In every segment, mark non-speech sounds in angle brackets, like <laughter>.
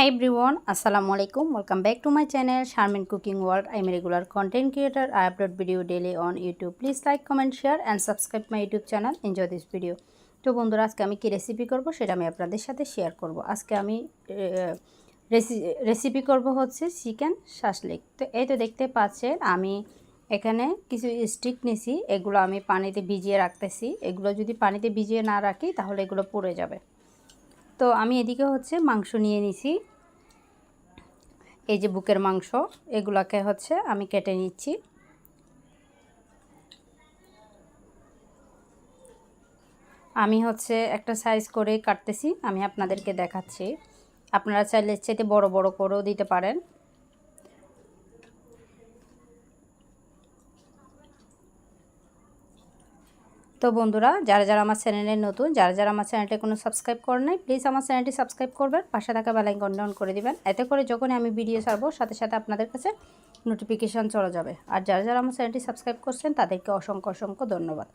High everyone আসসালামু আলাইকুম welcome back to my channel Sharmin cooking world I'm regular content creator I upload video daily on YouTube please like comment share and subscribe my YouTube channel enjoy this video তো বন্ধুরা, আজকে আমি কী recipe করব সেটা আমি আপনাদের সাথে share করব। আজকে আমি রেসিপি করব হচ্ছে চিকেন শাসলিক তো এই তো দেখতে পাচ্ছেন, আমি এখানে কিছু স্টিক নিছি। এগুলো আমি পানিতে ভিজিয়ে রাখতেছি। এগুলো যদি পানিতে ভিজিয়ে না রাখি, তাহলে এগুলো পড়ে যাবে। তো আমি এদিকে হচ্ছে মাংস নিয়ে নিছি। এই যে বুকের মাংস, এগুলাকে হচ্ছে আমি কেটে নিচ্ছি। আমি হচ্ছে একটা সাইজ করে কাটতেছি, আমি আপনাদেরকে দেখাচ্ছি। আপনারা চাইলে চাইতে বড় বড় করেও দিতে পারেন। তো বন্ধুরা, যারা যারা আমার চ্যানেলে নতুন, যারা যারা আমার চ্যানেলটা কোনো সাবস্ক্রাইব করেন নাই প্লিজ আমার চ্যানেলটি সাবস্ক্রাইব করবেন, পাশে থাকা বেলাইকন অন করে দিবেন। এতে করে যখনই আমি ভিডিও ছাড়বো, সাথে সাথে আপনাদের কাছে নোটিফিকেশান চলে যাবে। আর যারা যারা আমার চ্যানেলটি সাবস্ক্রাইব করছেন, তাদেরকে অসংখ্য অসংখ্য ধন্যবাদ।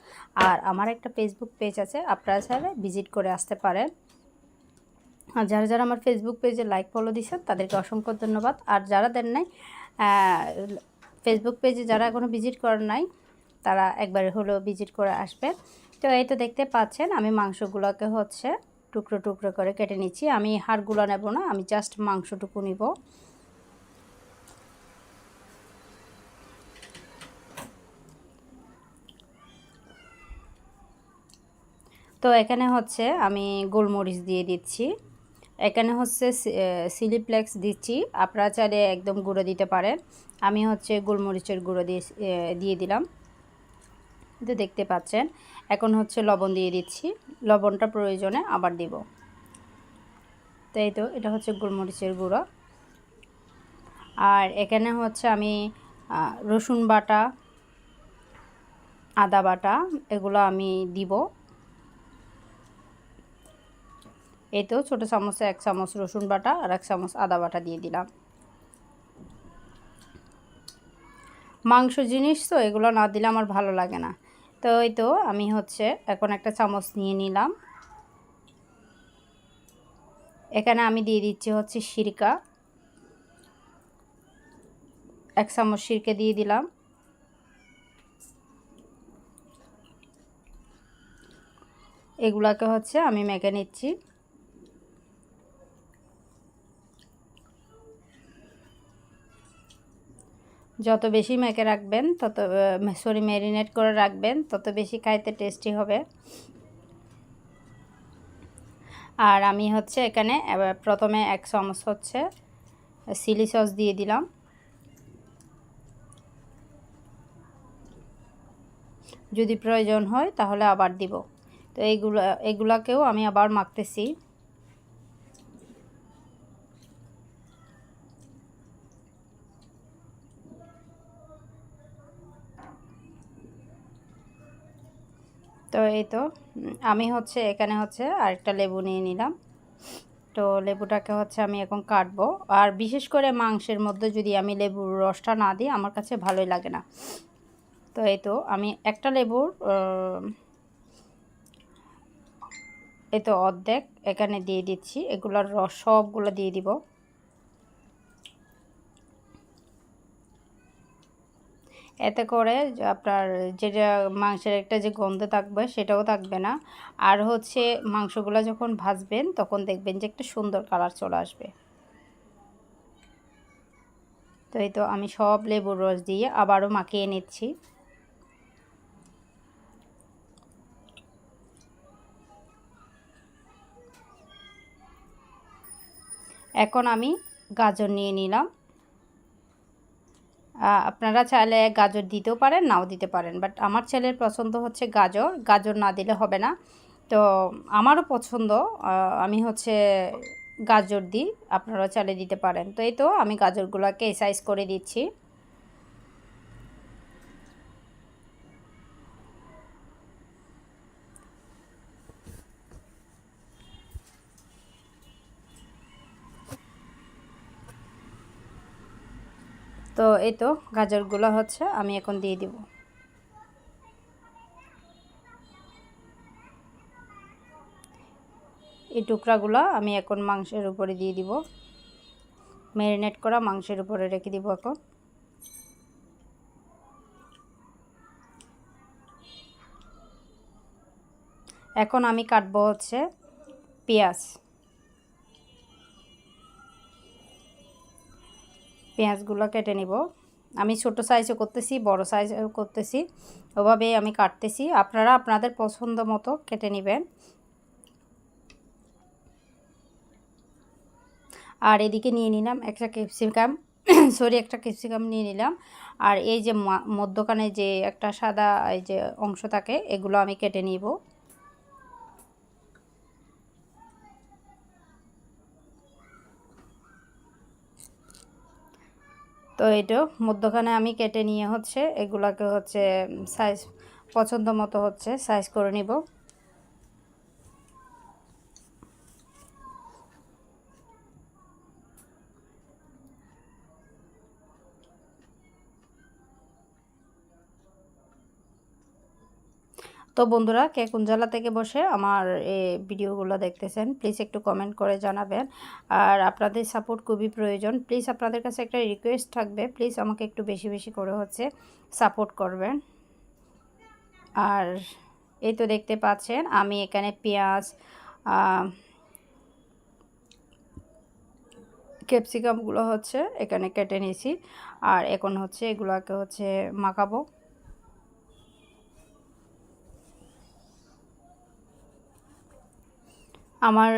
আর আমার একটা ফেসবুক পেজ আছে, আপনারা চাইলে ভিজিট করে আসতে পারেন। আর যারা যারা আমার ফেসবুক পেজে লাইক ফলো দিচ্ছেন তাদেরকে অসংখ্য ধন্যবাদ। আর যারা দেন নাই ফেসবুক পেজে যারা এখনও ভিজিট করেন নাই তারা একবার হলেও ভিজিট করে আসবে। তো এই তো দেখতে পাচ্ছেন, আমি মাংসগুলোকে হচ্ছে টুকরো টুকরো করে কেটে নিচ্ছি। আমি হাড়গুলো নেব না, আমি জাস্ট মাংসটুকু নিব। তো এখানে হচ্ছে আমি গোলমরিচ দিয়ে দিচ্ছি। এখানে হচ্ছে সিলিপ্লেক্স দিচ্ছি। আপনারা চাইলে একদম গুঁড়ো দিতে পারেন। আমি হচ্ছে গোলমরিচের গুঁড়ো দিয়ে দিয়ে দিলাম। তো দেখতে পাচ্ছেন, এখন হচ্ছে লবণ দিয়ে দিচ্ছি। লবণটা প্রয়োজনে আবার দিব। তাই তো, এটা হচ্ছে গোলমরিচের গুঁড়ো। আর এখানে হচ্ছে আমি রসুন বাটা, আদা বাটা, এগুলো আমি দিব। এই তো, ছোটো চামচে এক চামচ রসুন বাটা আর এক চামচ আদা বাটা দিয়ে দিলাম। মাংস জিনিস তো, এগুলো না দিলে আমার ভালো লাগে না। তো এই তো আমি হচ্ছে এখন একটা চামচ নিয়ে নিলাম। এখানে আমি দিয়ে দিচ্ছি হচ্ছে সিরকা। এক চামচ সিরকে দিয়ে দিলাম। এগুলাকে হচ্ছে আমি মেখে নিচ্ছি। যত বেশি মেখে রাখবেন, তত সরি ম্যারিনেট করে রাখবেন, তত বেশি খাইতে টেস্টি হবে। আর আমি হচ্ছে এখানে প্রথমে এক চামচ হচ্ছে চিলি সস দিয়ে দিলাম। যদি প্রয়োজন হয়, তাহলে আবার দিব। তো এইগুলো, এগুলাকেও আমি আবার মাখতেছি। তো এই তো আমি হচ্ছে এখানে হচ্ছে আরেকটা লেবু নিয়ে নিলাম। তো লেবুটাকে হচ্ছে আমি এখন কাটবো। আর বিশেষ করে মাংসের মধ্যে যদি আমি লেবুর রসটা না দিই, আমার কাছে ভালোই লাগে না। তো এই তো, আমি একটা লেবুর এই তো অর্ধেক এখানে দিয়ে দিচ্ছি। এগুলোর রস সবগুলো দিয়ে দিব। এতে করে আপনার যেটা মাংসের একটা যে গন্ধ থাকবে সেটাও থাকবে না। আর হচ্ছে মাংসগুলো যখন ভাজবেন তখন দেখবেন যে একটা সুন্দর কালার চলে আসবে। তো এই তো আমি সব লেবুর রস দিয়ে আবারও মাখিয়ে নিচ্ছি। এখন আমি গাজর নিয়ে নিলাম। আপনারা চাইলে গাজর দিতেও পারেন, নাও দিতে পারেন। বাট আমার ছেলের পছন্দ হচ্ছে গাজর গাজর না দিলে হবে না। তো আমারও পছন্দ আমি হচ্ছে গাজর দিই আপনারা চালে দিতে পারেন। তো এই তো আমি গাজরগুলোকে সাইজ করে দিচ্ছি। তো এই তো, গাজরগুলো হচ্ছে, আমি এখন দিয়ে দিব। এই টুকরাগুলো আমি এখন মাংসের উপরে দিয়ে দিব। ম্যারিনেট করা মাংসের উপরে রেখে দিব এখন। এখন আমি কাটবো হচ্ছে পেঁয়াজ। পেঁয়াজগুলো কেটে নিব। আমি ছোট সাইজও করতেছি, বড় সাইজও করতেছি। ওভাবে আমি কাটতেছি। আপনারা আপনাদের পছন্দ মতো কেটে নেবেন। আর এদিকে নিয়ে নিলাম একটা ক্যাপসিকাম সরি <coughs> একটা ক্যাপসিকাম নিয়ে নিলাম। আর এই যে মধ্যখানে যে একটা সাদা, এই যে অংশ থাকে, এগুলো আমি কেটে নিব। তো এটা মধ্যখানে আমি কেটে নিয়ে হচ্ছে, এগুলাকে হচ্ছে সাইজ পছন্দ মতো হচ্ছে সাইজ করে নিব। তো বন্ধুরা কে কোন জেলা থেকে বসে আমার এই ভিডিওগুলো দেখতেছেন প্লিজ একটু কমেন্ট করে জানাবেন। আর আপনাদের সাপোর্ট খুবই প্রয়োজন। প্লিজ আপনাদের কাছে একটা রিকোয়েস্ট থাকবে প্লিজ আমাকে একটু বেশি বেশি করে হচ্ছে সাপোর্ট করবেন। আর এই তো দেখতে পাচ্ছেন, আমি এখানে পেঁয়াজ ক্যাপসিকামগুলো হচ্ছে এখানে কেটে নিয়েছি। আর এখন হচ্ছে এগুলোকে হচ্ছে মাখাবো। আমার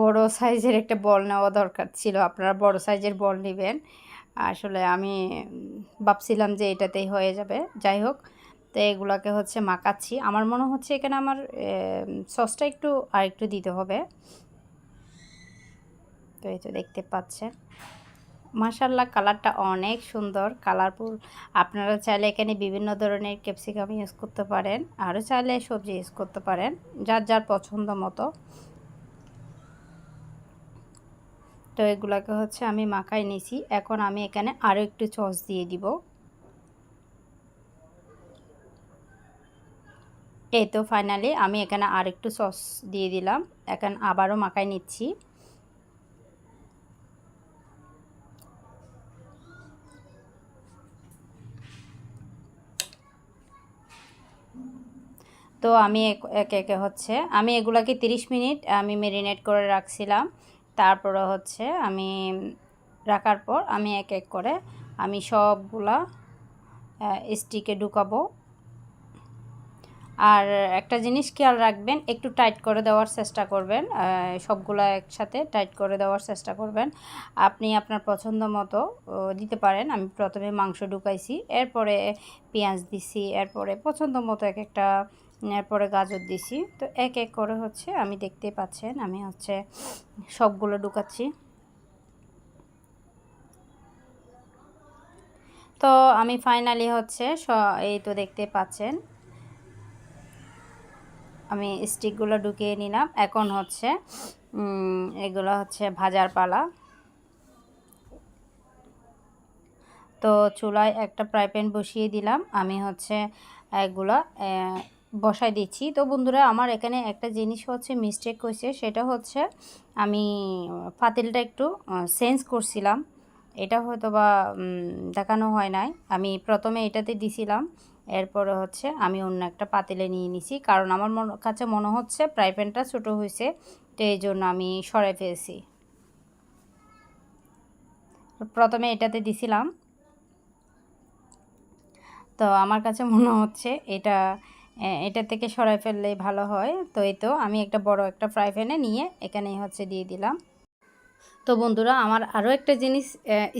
বড় সাইজের একটা বল নেওয়া দরকার ছিল। আপনারা বড় সাইজের বল নেবেন। আসলে আমি ভাবছিলাম যে এটাতেই হয়ে যাবে। যাই হোক, তো এগুলোকে হচ্ছে মাখাচ্ছি। আমার মনে হচ্ছে এখানে আমার সসটা একটু আর একটু দিতে হবে। তো এই তো দেখতে পাচ্ছেন। মাসাল্লাহ কালারটা অনেক সুন্দর, কালারফুল। আপনারা চাইলে এখানে বিভিন্ন ধরনের ক্যাপসিকাম ইউজ করতে পারেন, আরও চাইলে সবজি ইউজ করতে পারেন, যার যার পছন্দ মতো। তো এগুলোকে হচ্ছে আমি মাখাই নিছি, এখন আমি এখানে আরও একটু সস দিয়ে দিব। এই তো ফাইনালি আমি এখানে আর একটু সস দিয়ে দিলাম, এখন আবারও মাখাই নিচ্ছি। তো আমি একে একে হচ্ছে। আমি এগুলাকে 30 মিনিট আমি মেরিনেট করে রাখছিলাম। তারপরে হচ্ছে আমি রাখার পর আমি এক এক করে আমি সবগুলা স্টিকে ঢুকাবো। আর একটা জিনিস খেয়াল রাখবেন, একটু টাইট করে দেওয়ার চেষ্টা করবেন সবগুলো একসাথে টাইট করে দেওয়ার চেষ্টা করবেন। আপনি আপনার পছন্দ মতো দিতে পারেন। আমি প্রথমে মাংস ঢুকাইছি, এরপরে পেঁয়াজ দিছি, এরপরে পছন্দ মতো এক একটা এরপরে গাজর দিছি। তো এক এক করে হচ্ছে আমি দেখতে পাচ্ছেন, আমি হচ্ছে সবগুলো ঢুকাচ্ছি। তো আমি ফাইনালি হচ্ছে এই তো দেখতে পাচ্ছেন। আমি স্টিকগুলো ঢুকিয়ে নিলাম। এখন হচ্ছে এগুলো হচ্ছে ভাজার পালা। তো চুলায় একটা ফ্রাই প্যান বসিয়ে দিলাম। আমি হচ্ছে এগুলা বসাই দিচ্ছি। তো বন্ধুরা, আমার এখানে একটা জিনিস হচ্ছে মিস্টেক হয়েছে। সেটা হচ্ছে আমি পাতিলটা একটু চেঞ্জ করছিলাম। এটা হয়তো বা দেখানো হয় নাই। আমি প্রথমে এটাতে দিছিলাম। এরপরে হচ্ছে আমি অন্য একটা পাতিলে নিয়ে নিছি। কারণ আমার কাছে মনে হচ্ছে ফ্রাই প্যানটা ছোটো হয়েছে। তো এই জন্য আমি সরাই ফেলছি। প্রথমে এটাতে দিছিলাম। তো আমার কাছে মনে হচ্ছে এটা এটা থেকে সরাই ফেললেই ভালো হয়। তো এই তো আমি একটা বড় একটা ফ্রাই প্যানে নিয়ে এখানেই হচ্ছে দিয়ে দিলাম। তো বন্ধুরা, আমার আরও একটা জিনিস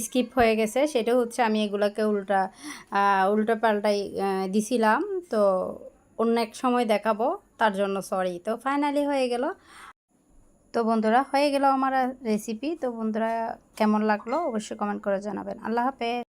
স্কিপ হয়ে গেছে, সেটা হচ্ছে আমি এগুলোকে উল্টা উল্টো পাল্টাই দিছিলাম। তো অন্য এক সময় দেখাবো, তার জন্য সরি তো ফাইনালি হয়ে গেল। তো বন্ধুরা, হয়ে গেল আমার রেসিপি তো বন্ধুরা, কেমন লাগল? অবশ্যই কমেন্ট করে জানাবেন। আল্লাহ হাফেজ।